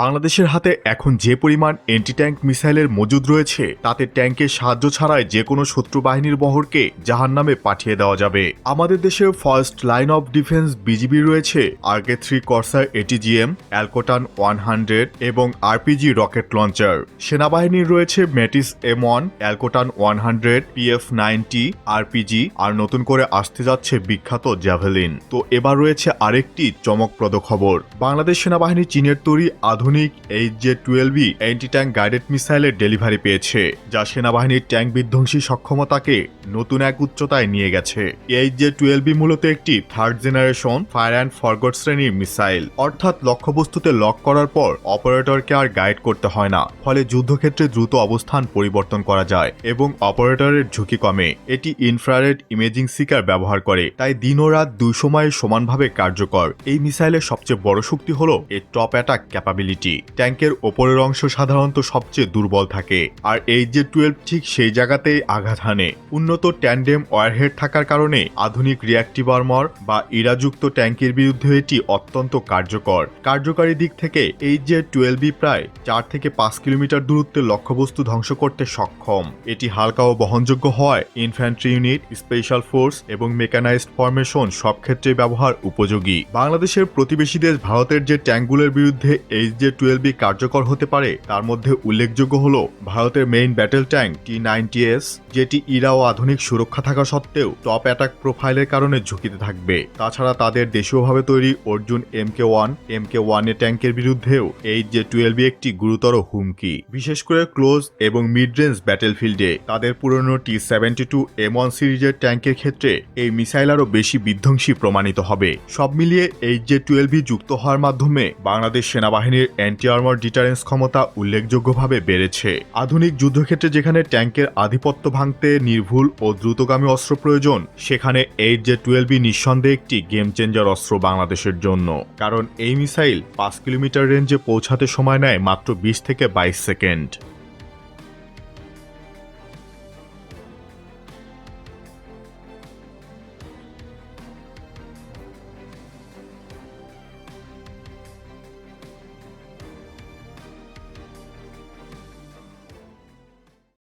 বাংলাদেশের হাতে এখন যে পরিমাণ এন্টি ট্যাঙ্ক মিসাইলের মজুদ রয়েছে, তাতে ট্যাঙ্কের সাহায্য ছাড়াই যে কোনো শত্রু বাহিনীর বহরকে জাহান্নামে পাঠিয়ে দেওয়া যাবে। আমাদের দেশের first line of defence BGB রয়েছে, RK three Korsar ATGM Alcotan one hundred এবং আরপিজি রকেট লঞ্চার সেনাবাহিনীর রয়েছে Metis M one Alcotan one hundred PF ninety RPG আর নতুন করে আসতে যাচ্ছে বিখ্যাত জ্যাভেলিন তো এবার রয়েছে আরেকটি চমকপ্রদ খবর। বাংলাদেশ সেনাবাহিনী চীনের তৈরি আধুনিক H J twelve anti tank guided মিসাইলের ডেলিভারি পেয়েছে, যা সেনাবাহিনীর ট্যাঙ্ক বিধ্বংসী সক্ষমতাকে নতুন এক উচ্চতায় নিয়ে গেছে। এইচ জে টুয়েলভি মূলত একটি third generation fire and forget শ্রেণির মিসাইল। অর্থাৎ লক্ষ্যবস্তুতে লক করার পর অপারেটরকে আর গাইড করতে হয় না, ফলে যুদ্ধক্ষেত্রে দ্রুত অবস্থান পরিবর্তন করা যায় এবং অপারেটরের ঝুঁকি কমে। এটি ইনফ্রারেড ইমেজিং সিকার ব্যবহার করে, তাই দিন ও রাত দুই সময়ে সমানভাবে কার্যকর। এই মিসাইলের সবচেয়ে বড় শক্তি হল এর টপ অ্যাটাক ক্যাপাবিলিটি। ট্যাঙ্কের ওপরের অংশ সাধারণত সবচেয়ে দুর্বল থাকে, আর এই যে টুয়েলভ ঠিক সেই জায়গাতেই আঘাত হানে। উন্নত ট্যান্ডেম ওয়ারহেড থাকার কারণে আধুনিক রিয়াক্টিভ আর্মর বা ইরাযুক্ত ট্যাঙ্কের বিরুদ্ধে এটি অত্যন্ত কার্যকর। কার্যকারী দিক থেকে এই যে টুয়েলভি প্রায় চার থেকে পাঁচ কিলোমিটার দূরত্বে লক্ষ্যবস্তু ধ্বংস করতে সক্ষম। এটি হালকা ও বহনযোগ্য হয় ইনফ্যান্ট্রি ইউনিট স্পেশাল ফোর্স এবং মেকানাইজড ফরমেশন সব ক্ষেত্রে ব্যবহার উপযোগী। বাংলাদেশের প্রতিবেশী দেশ ভারতের যে ট্যাঙ্কগুলোর বিরুদ্ধে এইচ জে টুয়েলভি কার্যকর হতে পারে, তার মধ্যে উল্লেখযোগ্য হল ভারতের main battle tank T ninety S যেটি ইরা ও আধুনিক সুরক্ষা থাকা সত্ত্বেও টপ অ্যাটাক প্রোফাইলের কারণে ঝুঁকিতে থাকবে। তাছাড়া তাদের দেশীয়ভাবে তৈরি Arjun M K one M K one A ট্যাঙ্কের বিরুদ্ধেও এইচ জে টুয়েলভি একটি গুরুতর হুমকি। বিশেষ করে ক্লোজ এবং মিড রেঞ্জ ব্যাটেলফিল্ডে তাদের পুরনো T seventy two M one সিরিজের ট্যাঙ্কের ক্ষেত্রে এই মিসাইল আরও বেশি বিধ্বংসী প্রমাণিত হবে। সব মিলিয়ে এইচ জে টুয়েলভি যুক্ত হওয়ার মাধ্যমে বাংলাদেশ সেনাবাহিনীর অ্যান্টি আর্মার ডিটারেন্স ক্ষমতা উল্লেখযোগ্যভাবে বেড়েছে। আধুনিক যুদ্ধক্ষেত্রে যেখানে ট্যাঙ্কের আধিপত্য ভাঙতে নির্ভুল ও দ্রুতগামী অস্ত্র প্রয়োজন, সেখানে এইট জে টুয়েলভি নিঃসন্দেহে একটি গেম চেঞ্জার অস্ত্র বাংলাদেশের জন্য। কারণ এই মিসাইল পাঁচ কিলোমিটার রেঞ্জে পৌঁছাতে সময় নেয় মাত্র বিশ থেকে বাইশ সেকেন্ড।